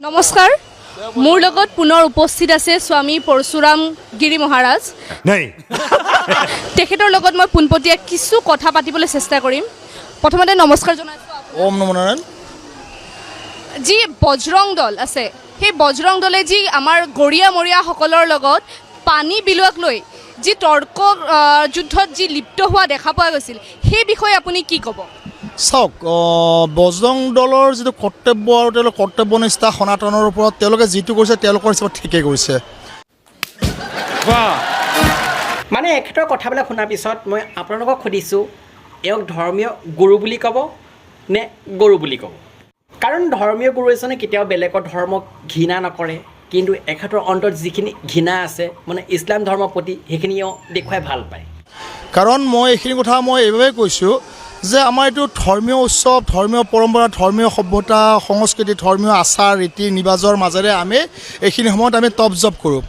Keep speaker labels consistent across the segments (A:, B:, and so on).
A: নমস্কাৰ। মোৰ লগত পুনৰ উপস্থিত আছে স্বামী পৰশুৰাম গিৰি মহাৰাজ।
B: নাই।
A: তেখেতৰ লগত মই পোনপটীয়া কিছু কথা পাতিবলৈ চেষ্টা কৰিম। প্ৰথমতে নমস্কাৰ জনাইছোঁ
C: ওম নম নাৰায়ণ।
A: যি বজৰং দল আছে সেই বজৰং দলে যি আমাৰ গৰীয়া মৰীয়াসকলৰ লগত পানী বিলোৱাক লৈ যি তৰ্ক যুদ্ধত যি লিপ্ত হোৱা দেখা পোৱা গৈছিল সেই বিষয়ে আপুনি কি ক'ব?
C: চাওক বজৰং দলৰ যিটো কৰ্তব্য আৰু তেওঁলোকৰ কৰ্তব্যনিষ্ঠা সনাতনৰ ওপৰত তেওঁলোকে যিটো কৰিছে তেওঁলোকৰ হিচাপত ঠিকেই কৰিছে।
D: মানে এখেতৰ কথাবিলাক শুনাৰ পিছত মই আপোনালোকক সুধিছোঁ এওঁক ধৰ্মীয় গুৰু বুলি ক'ব নে গৰু বুলি ক'ব? কাৰণ ধৰ্মীয় গুৰু এজনে কেতিয়াও বেলেগৰ ধৰ্মক ঘৃণা নকৰে কিন্তু এখেতৰ অন্তৰত যিখিনি ঘৃণা আছে মানে ইছলাম ধৰ্মৰ প্ৰতি সেইখিনি এওঁ দেখুৱাই ভালো পায়।
C: কাৰণ মই এইখিনি কথা মই এইবাবেই কৈছোঁ যে আমাৰ এইটো ধৰ্মীয় উৎসৱ, ধৰ্মীয় পৰম্পৰা, ধৰ্মীয় সভ্যতা, সংস্কৃতি, ধৰ্মীয় আচাৰ, ৰীতি, নিবাজৰ মাজেৰে আমি এইখিনি সময়ত আমি টপ জপ কৰোঁ।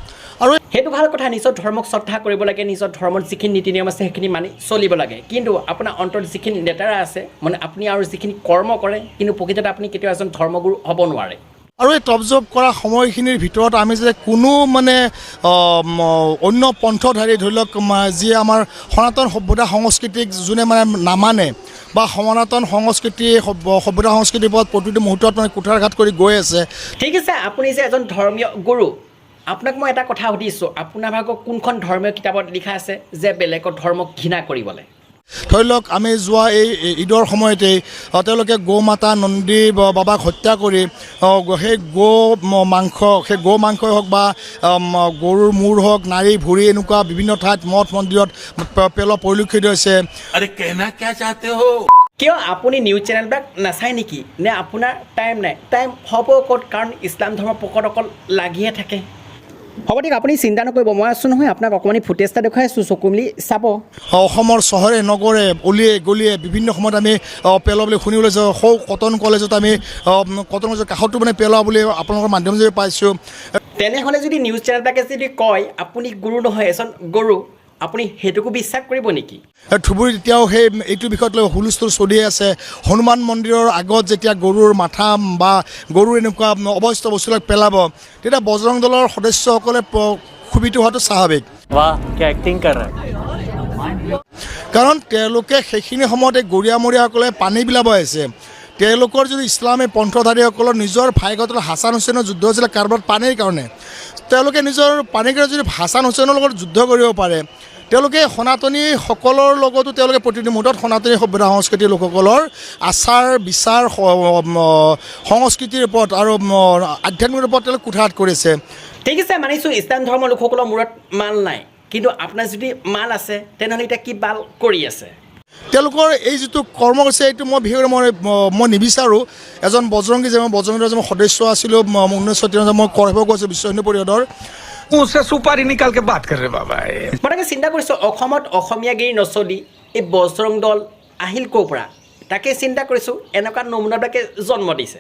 C: আৰু
D: সেইটো ভালো কথা নিজৰ ধৰ্মক শ্ৰদ্ধা কৰিব লাগে নিজৰ ধৰ্মৰ যিখিনি নীতি নিয়ম আছে, সেইখিনি মানি চলিব লাগে। কিন্তু আপোনাৰ অন্তৰত যিখিনি লেতেৰা আছে মানে আপুনি আৰু যিখিনি কৰ্ম কৰে, কিন্তু প্ৰকৃততে আপুনি কেতিয়াও এজন ধৰ্মগুৰু হ'ব নোৱাৰে।
C: আৰু এই টপ জব কৰা সময়খিনিৰ ভিতৰত আমি যে কোনো মানে অন্য পন্থধাৰী ধৰি লওক যিয়ে আমাৰ সনাতন সভ্যতা সংস্কৃতিক যোনে মানে নামানে বা সনাতন সংস্কৃতি, সভ্য- সভ্যতা সংস্কৃতিৰ ওপৰত প্ৰতিটো মুহূৰ্তত মানে কুঠাৰঘাত কৰি গৈ আছে।
D: ঠিক আছে, আপুনি যে এজন ধৰ্মীয় গুৰু, আপোনাক মই এটা কথা সুধিছোঁ আপোনাৰ ভাগৰ কোনখন ধৰ্মীয় কিতাপত লিখা আছে যে বেলেগৰ ধৰ্মক ঘৃণা কৰিবলৈ?
C: ধৰি লওক আমি যোৱা এই ঈদৰ সময়তেই তেওঁলোকে গৌ মাতা নন্দী বাবাক হত্যা কৰি সেই গৌ মাংস সেই গৌ মাংসই হওক বা গৰুৰ মূৰ হওক নাৰী ভৰি এনেকুৱা বিভিন্ন ঠাইত মঠ মন্দিৰত পেল পৰিলক্ষিত হৈছে।
D: কিয় আপুনি নিউজ চেনেলবিলাক নাচায় নেকি? নে আপোনাৰ টাইম নাই? টাইম হ'ব ক'ত? কাৰণ ইছলাম ধৰ্মৰ পোকট অকল লাগিয়ে থাকে। হ'ব দিয়ক আপুনি চিন্তা নকৰিব মই আছোঁ নহয় আপোনাক অকণমান ফুটেজ এটা দেখুৱাই আছোঁ চকু মেলি চাব।
C: অসমৰ চহৰে নগৰে অলিয়ে গলিয়ে বিভিন্ন সময়ত আমি পেলোৱা বুলি শুনিবলৈ যাওঁ। সৌ কটন কলেজত আমি কটন কলেজৰ কাষতো মানে পেলোৱা বুলি আপোনালোকৰ মাধ্যম যদি পাইছোঁ।
D: তেনেহ'লে যদি নিউজ চেনেলবিলাকে যদি কয় আপুনি গুৰু নহয় এজন গৰু। আপুনি সেইটোকো বিশ্বাস কৰিব নেকি?
C: ধুবুৰীত এতিয়াও সেই এইটো বিষয়ত হুলস্থুল চলি আছে। হনুমান মন্দিৰৰ আগত যেতিয়া গৰুৰ মাথা বা গৰুৰ এনেকুৱা অৱস্থ বস্তুবিলাক পেলাব তেতিয়া বজৰং দলৰ সদস্যসকলে ক্ষোভিত হোৱাটো স্বাভাৱিক। কাৰণ তেওঁলোকে সেইখিনি সময়তে গৰীয়ামৰীয়াসকলে পানী বিলাব আছে। তেওঁলোকৰ যদি ইছলামী পন্থধাৰীসকলৰ নিজৰ ভাইগতৰ হাছান হুছেইনৰ যুদ্ধ হৈছিলে কাৰোবাৰ পানীৰ কাৰণে তেওঁলোকে নিজৰ পানীৰ যদি হাছান হুছেইনৰ লগত যুদ্ধ কৰিব পাৰে। তেওঁলোকে সনাতনীসকলৰ লগতো তেওঁলোকে প্ৰতিটো মুহূৰ্তত সনাতনী সভ্যতা সংস্কৃতিৰ লোকসকলৰ আচাৰ, বিচাৰ সংস্কৃতিৰ ওপৰত আৰু আধ্যাত্মিকৰ ওপৰত তেওঁলোকে কুঠাৰাত কৰিছে।
D: ঠিক আছে, মানিছোঁ, ইছলাম ধৰ্মৰ লোকসকলৰ মূৰত মাল নাই। কিন্তু আপোনাৰ যদি মাল আছে, তেনেহ'লে এতিয়া কি বাল কৰি আছে?
C: তেওঁলোকৰ এই যিটো কৰ্ম কৰিছে এইটো মই বিশেষকৈ মই মই নিবিচাৰোঁ। এজন বজৰংগী যে মই বজৰংগী দলৰ সদস্য আছিলোঁ ঊনৈছশ তিৰানব্বই মই কৰসেৱক আছিলোঁ বিশ্ব হিন্দু পৰিষদৰ।
E: উচে চুপাৰি নিকালকে বাট কৰে বাবাই
D: মই তাকে চিন্তা কৰিছোঁ অসমত অসমীয়াগিৰি নচলি এই বজৰং দল আহিল ক'ৰ পৰা? তাকে চিন্তা কৰিছোঁ এনেকুৱা নমুনাবিলাকে জন্ম দিছে।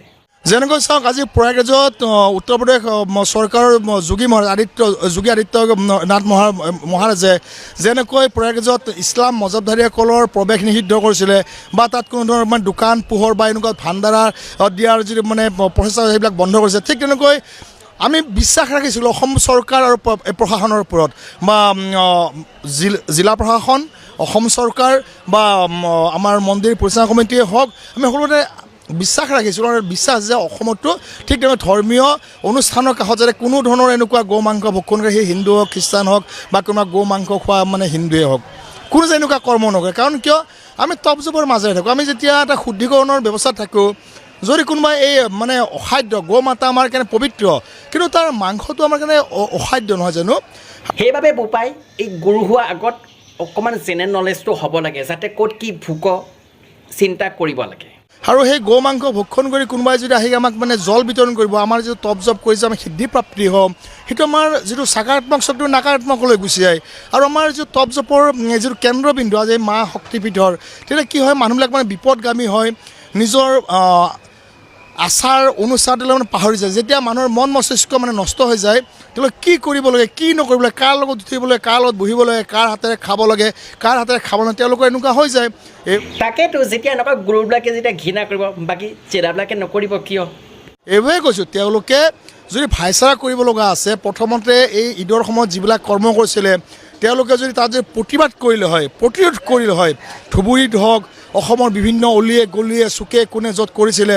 C: যেনেকৈ চাওক, আজি প্ৰয়াগৰাজত উত্তৰ প্ৰদেশ চৰকাৰৰ যোগী মহাৰাজ আদিত্য, যোগী আদিত্য নাথ মহা মহাৰাজে যেনেকৈ প্ৰয়াগৰাজত ইছলাম মজবধাৰীসকলৰ প্ৰৱেশ নিষিদ্ধ কৰিছিলে, বা তাত কোনো ধৰণৰ মানে দোকান, পোহৰ বা এনেকুৱা ভাণ্ডাৰা দিয়াৰ যিটো মানে প্ৰচেষ্টা সেইবিলাক বন্ধ কৰিছে, ঠিক তেনেকৈ আমি বিশ্বাস ৰাখিছিলোঁ অসম চৰকাৰ আৰু প্ৰ- প্ৰশাসনৰ ওপৰত, বা জিল- প্ৰশাসন, অসম চৰকাৰ, বা আমাৰ মন্দিৰ পৰিচালনা কমিটিয়ে হওক, আমি সকলোতে বিশ্বাস ৰাখিছিলোঁ আৰু বিশ্বাস যে অসমতো ঠিক তেনেকৈ ধৰ্মীয় অনুষ্ঠানৰ কাষত যাতে কোনো ধৰণৰ এনেকুৱা গৌ মাংস ভক্ষণ কৰে সেই হিন্দু হওক, খ্ৰীষ্টান হওক, বা কোনোবা গৌ মাংস খোৱা মানে হিন্দুৱে হওক, কোনো যে এনেকুৱা কৰ্ম নকৰে। কাৰণ কিয়? আমি টপ মাজেৰে থাকোঁ। আমি যেতিয়া এটা শুদ্ধিকৰণৰ ব্যৱস্থাত থাকোঁ, যদি কোনোবাই এই মানে অসাধ্য গৌ মাতা আমাৰ কাৰণে পবিত্ৰ, কিন্তু তাৰ মাংসটো আমাৰ কাৰণে অসাধ্য নহয় জানো?
D: সেইবাবে বোপাই, এই গুৰু হোৱাৰ আগত অকণমান জেনেৰেল নলেজটো হ'ব লাগে, যাতে ক'ত কি ভোক চিন্তা কৰিব লাগে।
C: আৰু সেই গৌ মাংস ভক্ষণ কৰি কোনোবাই যদি আহি আমাক মানে জল বিতৰণ কৰিব, আমাৰ যিটো টপ জব কৰিছে, আমি সিদ্ধিপ্ৰাপ্তি হ'ম। সেইটো আমাৰ যিটো চাকাৰাত্মক শক্তি নাকাৰাত্মকলৈ গুচি যায় আৰু আমাৰ যিটো টপ জপৰ যিটো কেন্দ্ৰবিন্দু, আজি মা শক্তিপীঠৰ, তেতিয়া কি হয়, মানুহবিলাক মানে বিপদগামী হয়। নিজৰ আচাৰ অনুষ্ঠান তেওঁলোকে মানে পাহৰি যায়। যেতিয়া মানুহৰ মন মস্তিষ্ক মানে নষ্ট হৈ যায় তেওঁলোকে কি কৰিব লাগে কি নকৰিব লাগে কাৰ লগত উঠিব লাগে কাৰ লগত বহিব লাগে কাৰ হাতেৰে খাব লাগে কাৰ হাতেৰে খাব লাগে তেওঁলোকৰ এনেকুৱা হৈ যায়। এই
D: তাকেতো যেতিয়া এনেকুৱা গুৰুবিলাকে যেতিয়া ঘৃণা কৰিব বাকী চেদাবিলাকে নকৰিব কিয়?
C: এইবোৰে কৈছোঁ তেওঁলোকে যদি ভাইচাৰা কৰিব লগা আছে প্ৰথমতে এই ঈদৰ সময়ত যিবিলাক কৰ্ম কৰিছিলে তেওঁলোকে যদি তাত যদি প্ৰতিবাদ কৰিলে হয় প্ৰতিৰোধ কৰিলে হয় ধুবুৰীত হওক অসমৰ বিভিন্ন অলিয়ে গলিয়ে চুকে কোণে য'ত কৰিছিলে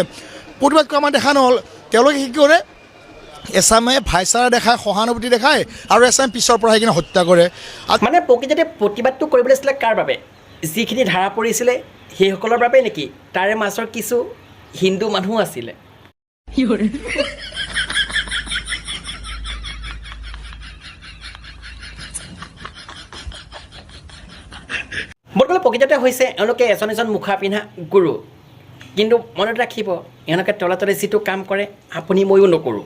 C: প্ৰতিবাদ কৰা আমাৰ দেখা নহ'ল। তেওঁলোকে কি কৰে? এছামে ভাইচাৰা দেখায় সহানুভূতি দেখায় আৰু এছামে পিছৰ পৰা কিনে হত্যা কৰে।
D: মানে প্ৰকৃততে প্ৰতিবাদটো কৰিবলৈ আছিলে কাৰ বাবে? যিখিনি ধাৰা পৰিছিলে সেইসকলৰ বাবে নেকি? তাৰে মাজৰ কিছু হিন্দু মানুহো আছিলে। বৰ্তমান প্ৰকৃততে হৈছে এওঁলোকে এজন এজন মুখা পিন্ধা গুৰু। কিন্তু মনত ৰাখিব এওঁলোকে তলে তলে যিটো কাম কৰে, আপুনি ময়ো নকৰোঁ।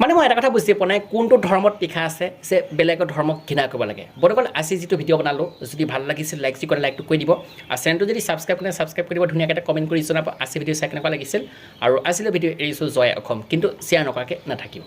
D: মানে মই এটা কথা বুজি পোৱা নাই, কোনটো ধৰ্মত লিখা আছে যে বেলেগৰ ধৰ্মক ঘৃণা কৰিব লাগে। বৰ্তমান আজি যিটো ভিডিঅ' বনালোঁ, যদি ভালো লাগিছিল লাইক যি কৰে লাইকটো কৰি দিব। আৰু চেনেলটো যদি ছাবস্ক্ৰাইব কৰে ছাবস্ক্ৰাইব কৰি দিব, ধুনীয়াকৈ এটা কমেণ্ট কৰি জনাব। আজি ভিডিঅ' চাই কেনেকুৱা লাগিছিল। আৰু আজিলৈ ভিডিঅ' এৰিছোঁ জয় অসম, কিন্তু শ্বেয়াৰ নকৰাকৈ নাথাকিব।